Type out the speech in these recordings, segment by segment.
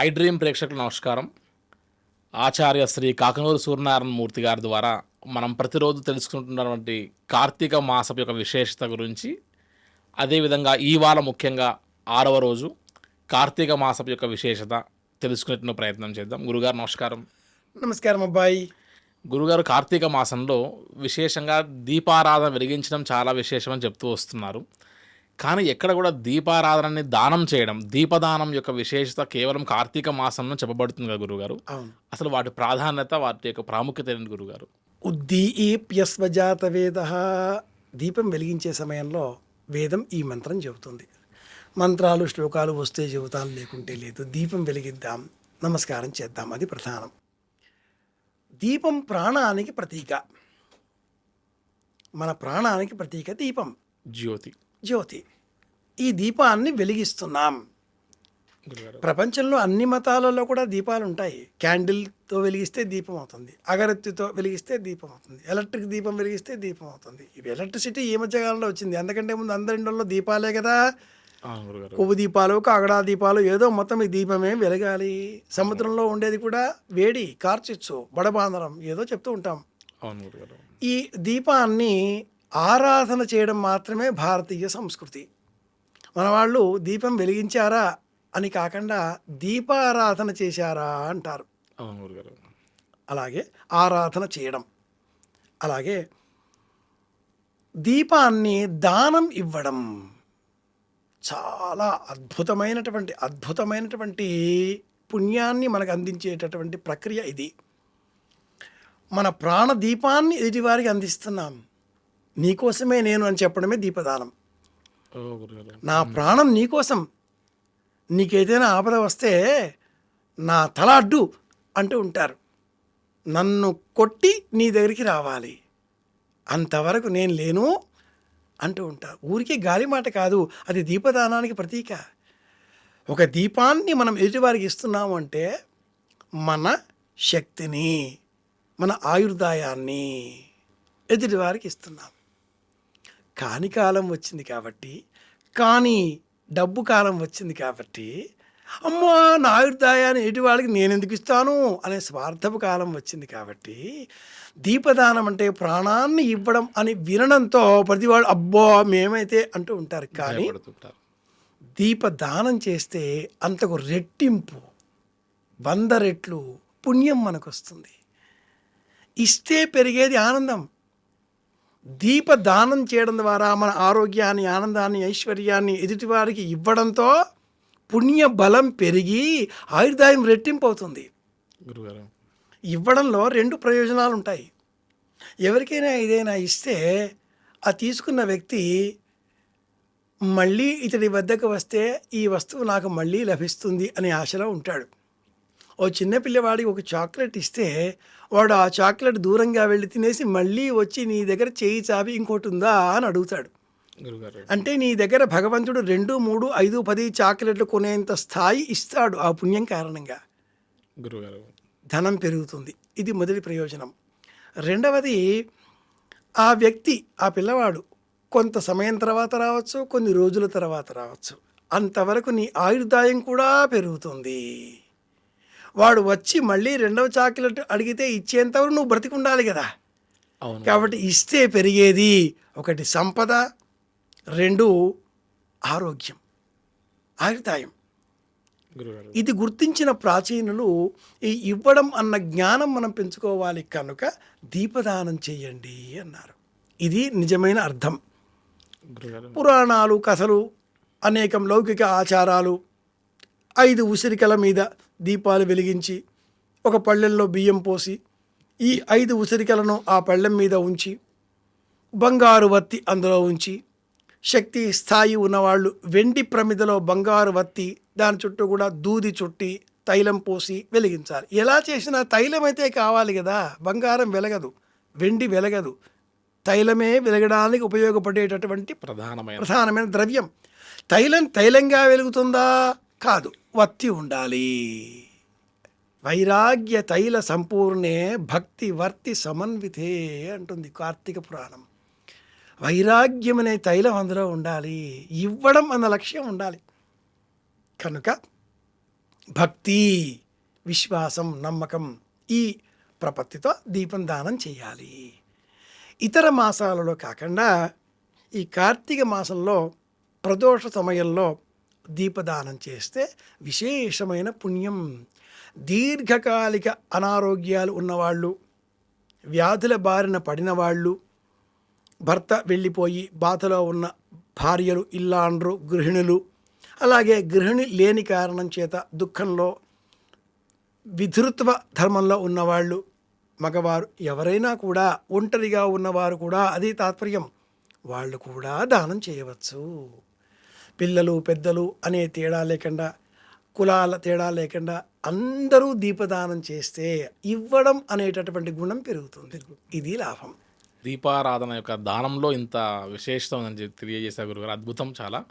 I dream ప్రేక్షకులకు నమస్కారం. ఆచార్య శ్రీ కాకనూరు సూర్యనారాయణ మూర్తి గారి ద్వారా మనం ప్రతిరోజు తెలుసుకుంటున్నటువంటి కార్తీక మాసపు యొక్క విశేషత గురించి అదేవిధంగా ఈ వారం ముఖ్యంగా ఆరవ రోజు కార్తీక మాసపు యొక్క విశేషత తెలుసుకునే ప్రయత్నం చేద్దాం. గురుగారు నమస్కారం. నమస్కారం అబ్బాయి. గురుగారు కార్తీక మాసంలో విశేషంగా దీపారాధన వెలిగించడం చాలా విశేషమని చెప్తూ వస్తున్నారు. కానీ ఎక్కడ కూడా దీపారాధనని దానం చేయడం దీపదానం యొక్క విశేషత కేవలం కార్తీక మాసంలో చెప్పబడుతుంది కదా గురుగారు. అసలు వాటి ప్రాధాన్యత వాటి యొక్క ప్రాముఖ్యత ఏంటి గురుగారు? ఉద్దీప్యస్వజాత వేద దీపం వెలిగించే సమయంలో వేదం ఈ మంత్రం చెబుతుంది. మంత్రాలు శ్లోకాలు వస్తే చెబుతాను లేకుంటే లేదు. దీపం వెలిగిద్దాం నమస్కారం చేద్దాం అది ప్రధానం. దీపం ప్రాణానికి ప్రతీక. మన ప్రాణానికి ప్రతీక దీపం. జ్యోతి. జ్యోతి. ఈ దీపాన్ని వెలిగిస్తున్నాం. ప్రపంచంలో అన్ని మతాలలో కూడా దీపాలు ఉంటాయి. క్యాండిల్తో వెలిగిస్తే దీపం అవుతుంది. అగరత్తితో వెలిగిస్తే దీపం అవుతుంది. ఎలక్ట్రిక్ దీపం వెలిగిస్తే దీపం అవుతుంది. ఇవి ఎలక్ట్రిసిటీ ఈ మధ్యకాలంలో వచ్చింది. ఎందుకంటే ముందు అందరి ఇంట్లో దీపాలే కదా. కొవ్వు దీపాలు కాగడా దీపాలు ఏదో మొత్తం ఈ దీపమే వెలగాలి. సముద్రంలో ఉండేది కూడా వేడి కార్చిచ్చు బడబాంధరం ఏదో చెప్తూ ఉంటాం. ఈ దీపాన్ని ఆరాధన చేయడం మాత్రమే భారతీయ సంస్కృతి. మన వాళ్ళు దీపం వెలిగించారా అని కాకుండా దీపారాధన చేశారా అంటారు. అలాగే ఆరాధన చేయడం. అలాగే దీపాన్ని దానం ఇవ్వడం. చాలా అద్భుతమైనటువంటి అద్భుతమైనటువంటి పుణ్యాన్ని మనకు అందించేటటువంటి ప్రక్రియ ఇది. మన ప్రాణ దీపాన్ని ఎదుటివారికి అందిస్తున్నాం. నీకోసమే నేను అని చెప్పడమే దీపదానం. నా ప్రాణం నీకోసం నీకేదైనా ఆపద వస్తే నా తల అడ్డు అంటూ ఉంటారు. నన్ను కొట్టి నీ దగ్గరికి రావాలి. అంతవరకు నేను లేను అంటూ ఉంటారు. ఊరికే గాలి మాట కాదు అది దీపదానానికి ప్రతీక. ఒక దీపాన్ని మనం ఎదుటివారికి ఇస్తున్నాము అంటే మన శక్తిని మన ఆయుర్దాయాన్ని ఎదుటివారికి ఇస్తున్నాం కాని కాలం వచ్చింది కాబట్టి కానీ డబ్బు కాలం వచ్చింది కాబట్టి అమ్మా నా ఆయుర్దాయాన్ని ఎటు వాళ్ళకి నేను ఎందుకు ఇస్తాను అనే స్వార్థపు కాలం వచ్చింది కాబట్టి దీపదానం అంటే ప్రాణాన్ని ఇవ్వడం అని వినడంతో ప్రతివాడు అబ్బో మేమైతే అంటూ ఉంటారు. కానీ దీపదానం చేస్తే అంతకు రెట్టింపు వంద రెట్లు పుణ్యం మనకు వస్తుంది ఇస్తే పెరిగేది ఆనందం. దీపదానం చేయడం ద్వారా మన ఆరోగ్యాన్ని ఆనందాన్ని ఐశ్వర్యాన్ని ఎదుటివారికి ఇవ్వడంతో పుణ్య బలం పెరిగి ఆయుర్దాయం రెట్టింపు అవుతుంది గురుగారు. ఇవ్వడంలో రెండు ప్రయోజనాలు ఉంటాయి ఎవరికైనా ఏదైనా ఇస్తే ఆ తీసుకున్న వ్యక్తి మళ్ళీ ఇతడి వద్దకు వస్తే ఈ వస్తువు నాకు మళ్ళీ లభిస్తుంది అనే ఆశలో ఉంటాడు. ఓ చిన్న పిల్లవాడికి ఒక చాక్లెట్ ఇస్తే వాడు ఆ చాక్లెట్ దూరంగా వెళ్ళి తినేసి మళ్ళీ వచ్చి నీ దగ్గర చేయి చాపి ఇంకోటి ఉందా అని అడుగుతాడు. గురుగారు. అంటే నీ దగ్గర భగవంతుడు రెండు మూడు ఐదు పది చాక్లెట్లు కొనేంత స్థాయి ఇస్తాడు ఆ పుణ్యం కారణంగా. గురుగారు. ధనం పెరుగుతుంది. ఇది మొదటి ప్రయోజనం. రెండవది ఆ వ్యక్తి ఆ పిల్లవాడు కొంత సమయం తర్వాత రావచ్చు కొన్ని రోజుల తర్వాత రావచ్చు. అంతవరకు నీ ఆయుర్దాయం కూడా పెరుగుతుంది. వాడు వచ్చి మళ్ళీ రెండవ చాక్లెట్ అడిగితే ఇచ్చేంతవరకు నువ్వు బ్రతికి ఉండాలి కదా కాబట్టి ఇస్తే పెరిగేది ఒకటి సంపద రెండు ఆరోగ్యం ఆయుర్దాయం. ఇది గుర్తించిన ప్రాచీనులు ఈ ఇవ్వడం అన్న జ్ఞానం మనం పెంచుకోవాలి కనుక దీపదానం చేయండి అన్నారు. ఇది నిజమైన అర్థం. పురాణాలు కథలు అనేకం లౌకిక ఆచారాలు ఐదు ఉసిరికల మీద దీపాలు వెలిగించి ఒక పళ్ళెంలో బియ్యం పోసి ఈ ఐదు ఉసిరికలను ఆ పళ్ళెం మీద ఉంచి బంగారు వత్తి అందులో ఉంచి శక్తి స్థాయి ఉన్నవాళ్ళు వెండి ప్రమిదలో బంగారు వత్తి దాని చుట్టూ కూడా దూది చుట్టి తైలం పోసి వెలిగించాలి. ఎలా చేసినా తైలం అయితే కావాలి కదా బంగారం వెలగదు వెండి వెలగదు. తైలమే వెలగడానికి ఉపయోగపడేటటువంటి ప్రధానమైన ప్రధానమైన ద్రవ్యం. తైలం తైలంగా వెలుగుతుందా? కాదు. వత్తి ఉండాలి. వైరాగ్య తైల సంపూర్ణే భక్తి వర్తి సమన్వితే అంటుంది కార్తీక పురాణం. వైరాగ్యం అనే తైలం అందులో ఉండాలి. ఇవ్వడం అన్న లక్ష్యం ఉండాలి. కనుక భక్తి విశ్వాసం నమ్మకం ఈ ప్రపత్తితో దీపం దానం చేయాలి. ఇతర మాసాలలో కాకుండా ఈ కార్తీక మాసంలో ప్రదోష సమయంలో దీపదానం చేస్తే విశేషమైన పుణ్యం. దీర్ఘకాలిక అనారోగ్యాలు ఉన్నవాళ్ళు వ్యాధుల బారిన పడిన వాళ్ళు భర్త వెళ్ళిపోయి బాధలో ఉన్న భార్యలు ఇల్లాండ్రు గృహిణులు అలాగే గృహిణి లేని కారణం చేత దుఃఖంలో విధృత్వ ధర్మంలో ఉన్నవాళ్ళు మగవారు ఎవరైనా కూడా ఒంటరిగా ఉన్నవారు కూడా అది తాత్పర్యం. వాళ్ళు కూడా దానం చేయవచ్చు. పిల్లలు పెద్దలు అనే తేడా లేకుండా కులాల తేడా లేకుండా అందరూ దీపదానం చేస్తే ఇవ్వడం అనేటటువంటి గుణం పెరుగుతుంది. ఇది లాభం. దీపారాధన యొక్క దానంలో ఇంత విశేషత ఉందని చెప్పి తెలియజేశారు గురుగారు అద్భుతం చాలా.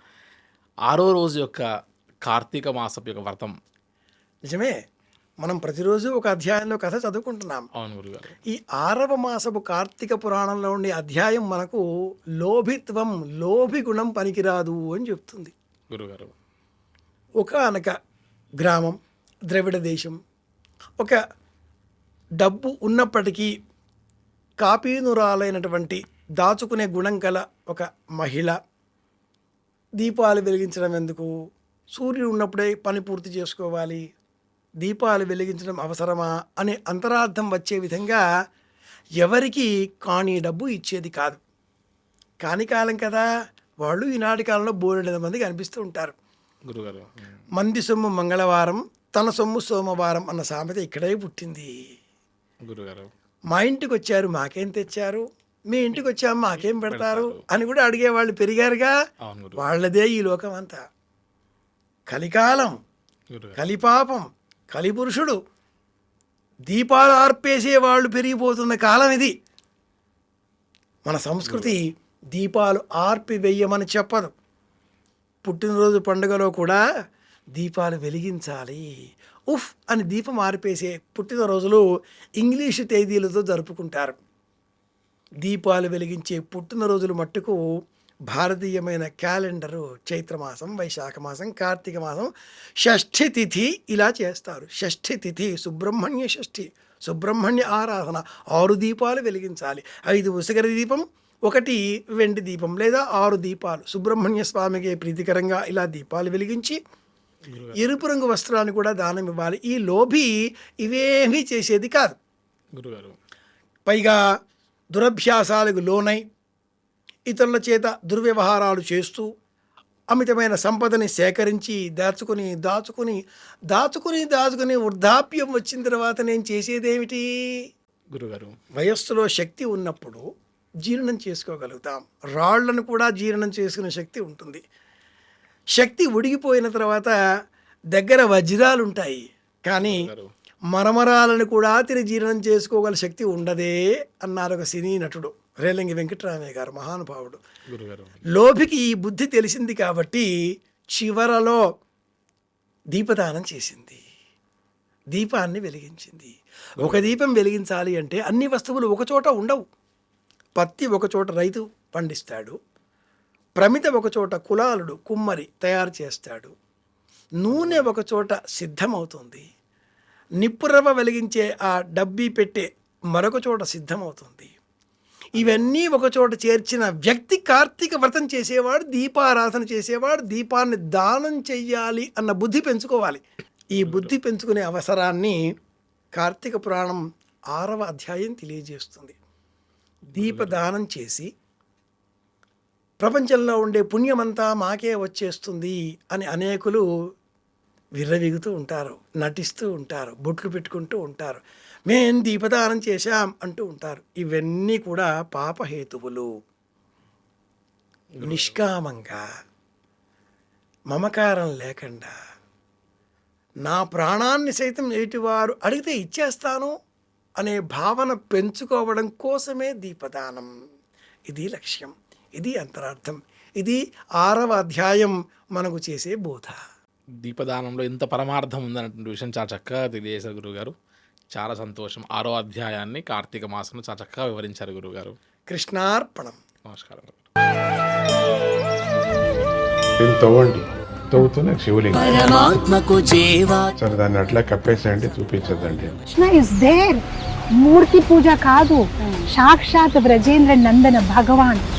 ఆరో రోజు యొక్క కార్తీక మాసపు యొక్క వ్రతం. నిజమే. మనం ప్రతిరోజు ఒక అధ్యాయంలో కథ చదువుకుంటున్నాం. అవును గురుగారు. ఈ ఆరవ మాసపు కార్తీక పురాణంలో ఉండే అధ్యాయం మనకు లోభిత్వం లోభి గుణం పనికిరాదు అని చెప్తుంది. గురుగారు. ఒక అనక గ్రామం ద్రవిడ దేశం. ఒక డబ్బు ఉన్నప్పటికీ కాపీనురాలైనటువంటి దాచుకునే గుణం గల ఒక మహిళ దీపాలు వెలిగించడం ఎందుకు? సూర్యుడు ఉన్నప్పుడే పని పూర్తి చేసుకోవాలి. దీపాలు వెలిగించడం అవసరమా అనే అంతరార్థం వచ్చే విధంగా ఎవరికి కాని డబ్బు ఇచ్చేది కాదు. కాని కాలం కదా వాళ్ళు ఈనాటి కాలంలో బోలెడు మంది కనిపిస్తూ ఉంటారు. గురుగారు మంది సొమ్ము మంగళవారం తన సొమ్ము సోమవారం అన్న సామెత ఇక్కడే పుట్టింది. గురుగారు. మా ఇంటికి వచ్చారు మాకేం తెచ్చారు? మీ ఇంటికి వచ్చాము మాకేం పెడతారు. అని కూడా అడిగే వాళ్ళు పెరిగారుగా వాళ్ళదే ఈ లోకం అంతా కలికాలం కలిపాపం కలిపురుషుడు. దీపాలు ఆర్పేసే వాళ్ళు పెరిగిపోతున్న కాలం ఇది. మన సంస్కృతి దీపాలు ఆర్పి వెయ్యమని చెప్పదు. పుట్టినరోజు పండుగలో కూడా దీపాలు వెలిగించాలి. ఉఫ్ అని దీపం ఆర్పేసే పుట్టినరోజులు ఇంగ్లీషు తేదీలతో జరుపుకుంటారు. దీపాలు వెలిగించే పుట్టినరోజులు మట్టుకు భారతీయమైన క్యాలెండరు చైత్రమాసం వైశాఖ మాసం కార్తీక మాసం షష్ఠి తిథి ఇలా చేస్తారు. షష్ఠి తిథి సుబ్రహ్మణ్య షష్ఠి. సుబ్రహ్మణ్య ఆరాధన ఆరు దీపాలు వెలిగించాలి. ఐదు ఉసిగర దీపం ఒకటి వెండి దీపం లేదా ఆరు దీపాలు. సుబ్రహ్మణ్య స్వామికి ప్రీతికరంగా ఇలా దీపాలు వెలిగించి ఎరుపు రంగు వస్త్రాన్ని కూడా దానం ఇవ్వాలి. ఈ లోభి ఇవేమీ చేసేది కాదు. గురుగారు. పైగా దురభ్యాసాలకు లోనై ఇతరుల చేత దుర్వ్యవహారాలు చేస్తూ అమితమైన సంపదని సేకరించి దాచుకుని దాచుకుని దాచుకుని దాచుకుని వృద్ధాప్యం వచ్చిన తర్వాత నేను చేసేదేమిటి? గురుగారు. వయస్సులో శక్తి ఉన్నప్పుడు జీర్ణం చేసుకోగలుగుతాం. రాళ్ళను కూడా జీర్ణం చేసుకునే శక్తి ఉంటుంది. శక్తి ఉడిగిపోయిన తర్వాత దగ్గర వజ్రాలు ఉంటాయి కానీ మరమరాలను కూడా తిని జీర్ణం చేసుకోగల శక్తి ఉండదే అన్నారు ఒక సినీ నటుడు. రేలంగి వెంకటరామయ్య గారు మహానుభావుడు. లోభికి ఈ బుద్ధి తెలిసింది కాబట్టి చివరలో దీపదానం చేసింది. దీపాన్ని వెలిగించింది. ఒక దీపం వెలిగించాలి అంటే అన్ని వస్తువులు ఒకచోట ఉండవు. పత్తి ఒకచోట రైతు పండిస్తాడు. ప్రమిత ఒకచోట కులాలుడు కుమ్మరి తయారు చేస్తాడు. నూనె ఒకచోట సిద్ధమవుతుంది. నిప్పురవ్వ వెలిగించే ఆ డబ్బీ పెట్టే మరొక చోట సిద్ధమవుతుంది. ఇవన్నీ ఒకచోట చేర్చిన వ్యక్తి కార్తీక వ్రతం చేసేవాడు దీపారాధన చేసేవాడు దీపాన్ని దానం చెయ్యాలి అన్న బుద్ధి పెంచుకోవాలి. ఈ బుద్ధి పెంచుకునే అవసరాన్ని కార్తీక పురాణం ఆరవ అధ్యాయం తెలియజేస్తుంది. దీపదానం చేసి ప్రపంచంలో ఉండే పుణ్యమంతా మాకే వచ్చేస్తుంది అని అనేకులు విర్రవిగుతూ ఉంటారు నటిస్తూ ఉంటారు బొట్లు పెట్టుకుంటూ ఉంటారు. మేం దీపదానం చేశాం అంటూ ఉంటారు. ఇవన్నీ కూడా పాపహేతువులు నిష్కామంగా మమకారం లేకుండా నా ప్రాణాన్ని సైతం ఎటువారు అడిగితే ఇచ్చేస్తాను అనే భావన పెంచుకోవడం కోసమే దీపదానం. ఇది లక్ష్యం ఇది అంతరార్థం ఇది ఆరవ అధ్యాయం మనకు చేసే బోధ. దీపదానంలో ఇంత పరమార్థం ఉందన్నటువంటి విషయం చాలా చక్కగా తెలియజేశారు గురుగారు చాలా సంతోషం. ఆరో అధ్యాయాన్ని కార్తీక మాసంలో చాలా చక్కగా వివరించారు గురుగారు కృష్ణార్పణం. నమస్కారం తవ్వండి. తవ్వుతున్న శివలింగం. సరే దాన్ని అట్లా కప్పేసేయండి చూపించదండి కృష్ణ ఇస్ దేర్ మూర్తి పూజ కాదు. సాక్షాత్ బ్రజేంద్ర నందన భగవాన్.